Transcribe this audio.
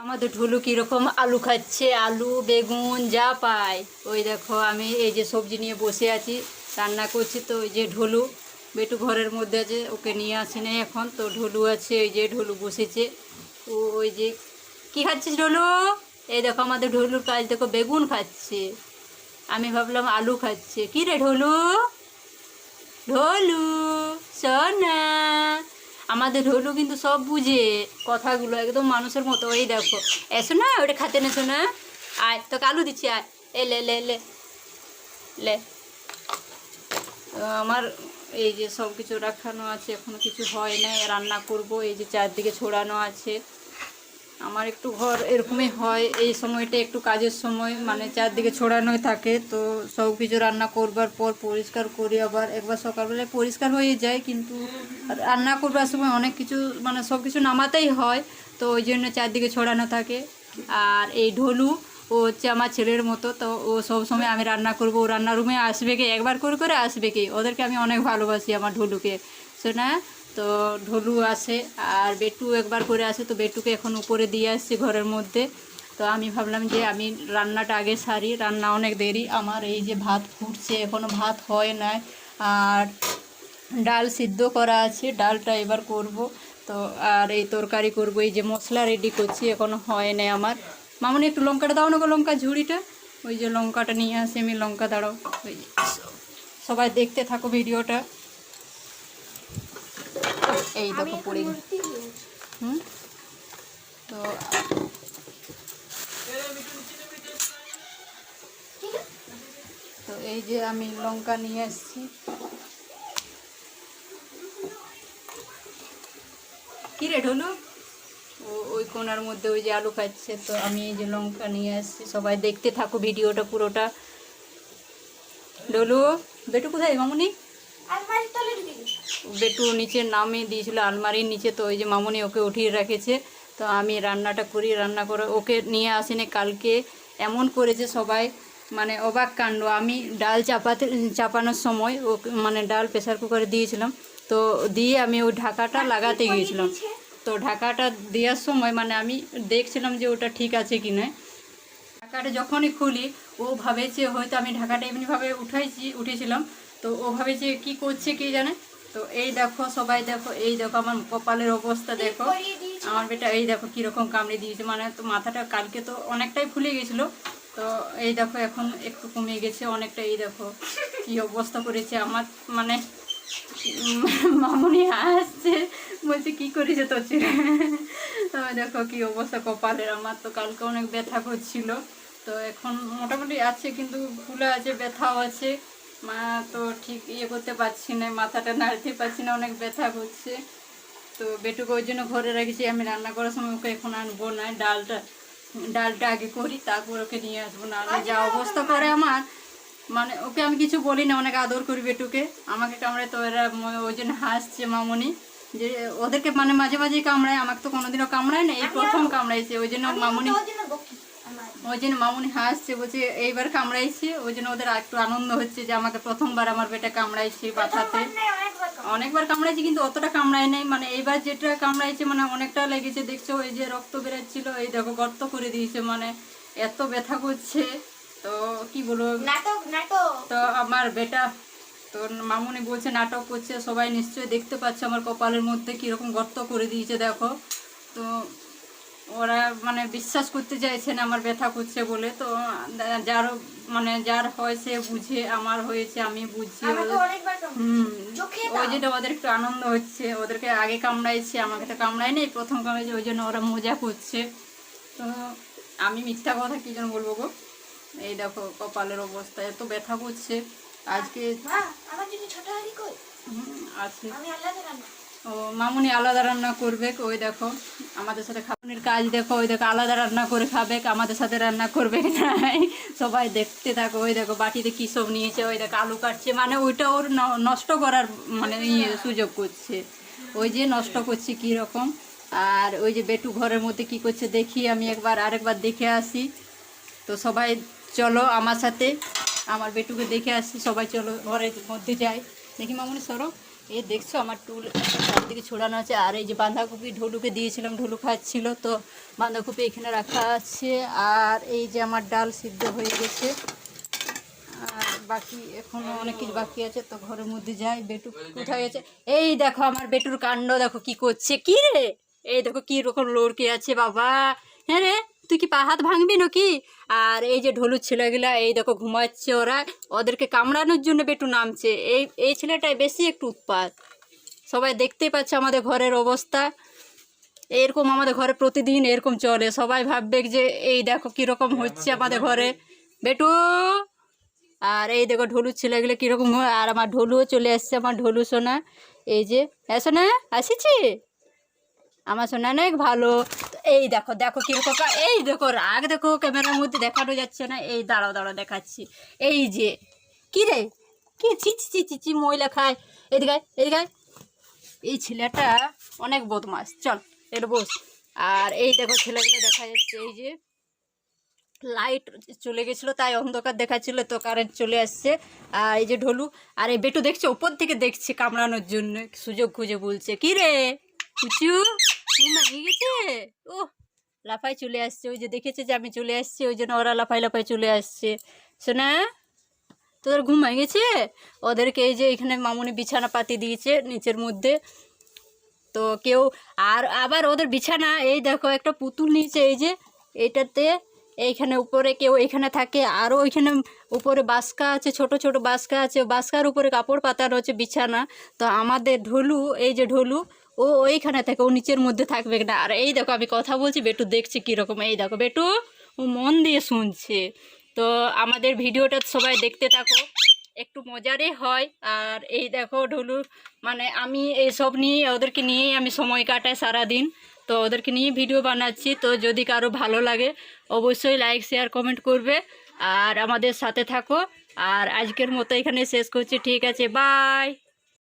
আমাদের ঢুলু কীরকম আলু খাচ্ছে? আলু, বেগুন, যা পায়। ওই দেখো, আমি এই যে সবজি নিয়ে বসে আছি, রান্না করছি তো ওই যে ঢুলু। বেটু ঘরের মধ্যে আছে, ওকে নিয়ে আসি নাই এখন। তো ঢুলু আছে ওই যে ঢুলু বসেছে। ও ওই যে, কী খাচ্ছিস ঢুলু? এই দেখো, আমাদের ঢুলুর কাজ দেখো, বেগুন খাচ্ছে। আমি ভাবলাম আলু খাচ্ছে। কী রে ঢোলু? ঢোলু, সোনা আমাদের হলো কিন্তু সব বুঝে কথাগুলো একদম মানুষের মতো। ওই দেখো, এসো না, ওটা খাতে নেছো না। আয় তো আলু দিচ্ছি, আয়। এ, লে লে লে লে। আমার এই যে সব কিছু রাখানো আছে, এখনও কিছু হয় না রান্না করব, এই যে চারদিকে ছড়ানো আছে। আমার একটু ঘর এরকমই হয়, এই সময়টা একটু কাজের সময় মানে চারদিকে ছড়ানোই থাকে, তো সব কিছু রান্না করবার পর পরিষ্কার করি আবার, একবার সকালবেলায় পরিষ্কার হয়ে যায়, কিন্তু রান্না করবার সময় অনেক কিছু মানে সব কিছু নামাতেই হয়, তো ওই জন্য চারদিকে ছড়ানো থাকে। আর এই ঢোলু, ও হচ্ছে আমার ছেলের মতো, তো ও সব সময় আমি রান্না করব, ও রান্নার রুমে আসবে কি, একবার করে করে আসবে কি? ওদেরকে আমি অনেক ভালোবাসি আমার ঢোলুকে। শোনা? তো ঢোলু আসে আর বেটু একবার করে আসে তো বেটুকে এখন উপরে দিয়ে আসছি ঘরের মধ্যে। তো আমি ভাবলাম যে আমি রান্নাটা আগে সারি, রান্না অনেক দেরি। আমার এই যে ভাত ফুটছে এখনও ভাত হয় না আর ডাল সিদ্ধ করা আছে, ডালটা এবার করব। তো আর এই তরকারি করব, এই যে মশলা রেডি করছি এখনও হয় না আমার। মামনি একটু লঙ্কাটা দাও না লঙ্কা ঝুড়িটা। ওই যে লঙ্কাটা নিয়ে আসি আমি, লঙ্কা দাঁড়াও। ওই সবাই দেখতে থাকো ভিডিওটা। এই দেখো পড়ে হুম? তো তো এই যে আমি লঙ্কা নিয়ে এসেছি। কি রে ঢোলু? ও ওই কোনার মধ্যে ওই যে আলু খাচ্ছে তো আমি এই যে লঙ্কা নিয়ে আসছি সবাই দেখতে থাকো ভিডিওটা পুরোটা। ডলু বেটু কোথায় মামুনি? বেটু নিচে নামে দিয়েছিল, আলমারির নিচে তো ওই যে মামনি ওকে উঠিয়ে রেখেছে। তো আমি রান্নাটা করি, রান্না করে ওকে নিয়ে আসেনি কালকে। এমন করেছে সবাই মানে অবাক কাণ্ড। আমি ডাল চাপাতে, চাপানোর সময় ও মানে ডাল প্রেসার কুকারে দিয়েছিলাম। তো দিয়ে আমি ওই ঢাকাটা লাগাতে গিয়েছিলাম। তো ঢাকাটা দেওয়ার সময় মানে আমি দেখছিলাম যে ওটা ঠিক আছে কি না ঢাকাটা যখনই খুলি, ও ভাবেছে হয়তো আমি ঢাকাটা এমনিভাবে উঠাইছি, উঠেছিলাম। তো ওভাবে যে কি করছে কি জানে? তো এই দেখো, সবাই দেখো, এই দেখো আমার কপালের অবস্থা দেখো। আমার বেটা এই দেখো কীরকম কামড়ে দিয়েছে। মানে তো মাথাটা কালকে তো অনেকটাই ফুলে গেছিল। তো এই দেখো এখন একটু কমে গেছে অনেকটা। এই দেখো কি অবস্থা করেছে আমার। মানে মামুনি আসছে, বলছে, কি করেছে তোর ছেলে? তো দেখো কি অবস্থা কপালের। আমার তো কালকে অনেক ব্যথা করছিল। তো এখন মোটামুটি আছে, কিন্তু ফুলে আছে, ব্যথাও আছে। মা তো ঠিক ইয়ে করতে পারছি না মাথাটা নাড়তে পারছি না অনেক ব্যথা করছে। তো বেটুকে ওই জন্য ঘরে রেখেছি আমি রান্না করার সময় ওকে এখন আনব না ডালটা ডালটা আগে করি তারপর ওকে নিয়ে আসব না যা অবস্থা করে আমার মানে ওকে আমি কিছু বলি না অনেক আদর করি বেটুকে। আমাকে কামড়ায় তো এরা ওই জন্য হাসছে মামনি যে ওদেরকে মানে মাঝে মাঝে কামড়ায় আমাকে তো কোনোদিনও কামড়ায় না এই প্রথম কামড়াইছে ওই জন্য মামনি ওই জন্য মামুনি হাসছে বলছে এইবার কামড়াইছে। ওই জন্য ওদের একটু আনন্দ হচ্ছে যে আমাকে প্রথমবার আমার বেটা কামড়াইছে বাচ্চাতে। অনেকবার কামড়। কামড়াইছে কিন্তু অতটা কামড়ায় নাই। মানে এইবার যেটা কামড়াইছে মানে অনেকটা লেগেছে। দেখছ ওই যে রক্ত বেরোচ্ছিল এই দেখো গর্ত করে দিয়েছে। মানে এত ব্যথা করছে। তো কি বলব? নাটক নাটক। তো আমার বেটা তো মামুনি বলছে নাটক করছে সবাই নিশ্চয়ই দেখতে পাচ্ছে আমার কপালের মধ্যে কীরকম গর্ত করে দিয়েছে দেখো। তো ওরা মানে বিশ্বাস করতে চাইছে না আমার ব্যথা করছে বলে। তো যার মানে যার হয় সে বুঝে আমার হয়েছে আমি বুঝছি হুম। ওই যেটা ওদের একটু আনন্দ হচ্ছে ওদেরকে আগে কামড়াইছে আমাকে তো কামড়ায় নেই প্রথম কামড়াইছে ওই জন্য ওরা মজা করছে। তো আমি মিথ্যা কথা কী জন্য বলব গো? এই দেখো কপালের অবস্থা এত ব্যথা করছে। আজকে জন্য আছে। ও মামুনি আলাদা রান্না করবে, ওই দেখো, আমাদের সাথে খাওয়ানোর কাজ দেখো, ওই দেখো, আলাদা রান্না করে খাবে, আমাদের সাথে রান্না করবে নাই সবাই দেখতে থাকো, ওই দেখো, বাটিতে কী সব নিয়েছে, ওই দেখো, আলু কাটছে মানে ওইটা ওর নষ্ট করার মানে ইয়ে সুযোগ করছে। ওই যে নষ্ট করছে কী রকম, আর ওই যে বেটু ঘরের মধ্যে কি করছে, দেখি আমি একবার, আরেকবার দেখে আসি। তো সবাই চলো আমার সাথে, আমার বেটুকে দেখে আসি, সবাই চলো ঘরের মধ্যে যাই। দেখি মামুনি, সরো। এই দেখছ আমার টুল চারদিকে ছড়ানো আছে, আর এই যে বাঁধাকপি ঢোলুকে দিয়েছিলাম, ঢোলু খাচ্ছিল, তো বাঁধাকপি এখানে রাখা আছে, আর এই যে আমার ডাল সিদ্ধ হয়ে গেছে, আর বাকি এখনও অনেক কিছু বাকি আছে, তো ঘরের মধ্যে যাই, বেটু কোথায় গেছে এই দেখো আমার বেটুর কাণ্ড, দেখো কি করছে, কি রে? এই দেখো কি রকম লড়কে আছে, বাবা। হ্যাঁ রে? তুই কি পা হাত ভাঙবি নাকি? আর এই যে ঢোলুর ছেলেগুলা, এই দেখো ঘুমাচ্ছে ওরা, ওদেরকে কামড়ানোর জন্য বেটু নামছে। এই এই ছেলেটাই বেশি একটু উৎপাত। সবাই দেখতেই পাচ্ছে আমাদের ঘরের অবস্থা। এরকম আমাদের ঘরে প্রতিদিন এরকম চলে। সবাই ভাববে যে, এই দেখো কীরকম হচ্ছে আমাদের ঘরে। বেটু! আর এই দেখো ঢোলু ছেলেগুলো কীরকম হয়। আর আমার ঢোলুও চলে আসছে, আমার ঢোলু সোনা। এই যে হ্যাঁ সোনা, আসিছি? আমার সোনা অনেক ভালো। এই দেখো দেখো কীরকম এই দেখো, রাগ দেখো, ক্যামেরার মধ্যে দেখানো যাচ্ছে না। এই দাঁড়াও দাঁড়াও, দেখাচ্ছি। এই যে, কী রে? কি চিচি চিচি চি ময়লা খায়? এদিকে এদিকে। এই ছেলেটা অনেক বদমাস চল, এর বস। আর এই দেখো ছেলেগুলো দেখা যাচ্ছে, এই যে, লাইট চলে গেছিল, তাই অন্ধকার দেখাচ্ছিল, তো কারেন্ট চলে আসছে। আর এই যে ঢোলু, আর এই বেটু দেখছে, ওপর থেকে দেখছে কামড়ানোর জন্য। সুযোগ খুঁজে বলছে, কি রে? কুচু? ঘুম ভেঙে গেছে? ও লাফাই চলে আসছে, ওই যে দেখেছে যে আমি চলে আসছি, ওই জন্য ওরা লাফাই লাফাই চলে আসছে। শোনা তোদের ঘুম ভেঙে গেছে? ওদেরকে এই যে এখানে মামুনি বিছানা পাতি দিয়েছে নিচের মধ্যে। তো কেউ, আর আবার ওদের বিছানা, এই দেখো একটা পুতুল নিয়েছে, এই যে এইটাতে এইখানে উপরে কেউ এইখানে থাকে আরও ওইখানে উপরে বাসকা আছে, ছোট ছোট বাসকা আছে, বাসকার উপরে কাপড় পাতানো হচ্ছে বিছানা। তো আমাদের ঢোলু, এই যে ঢোলু ও ওইখানে থাকে, ও নিচের মধ্যে থাকবে না। আর এই দেখো, আমি কথা বলছি, বেটু দেখছি কীরকম। এই দেখো, বেটু, ও মন দিয়ে শুনছে। তো আমাদের ভিডিওটা সবাই দেখতে থাকো, একটু মজারই হয়। আর এই দেখো, ঢুলু মানে আমি এইসব নিয়ে ওদেরকে নিয়েই আমি সময় কাটাই সারাদিন। তো ওদেরকে নিয়ে ভিডিও বানাচ্ছি। তো যদি কারও ভালো লাগে, অবশ্যই লাইক, শেয়ার, কমেন্ট করবে। আর আমাদের সাথে থাকো। আর আজকের মতো এখানে শেষ করছি। ঠিক আছে, বাই।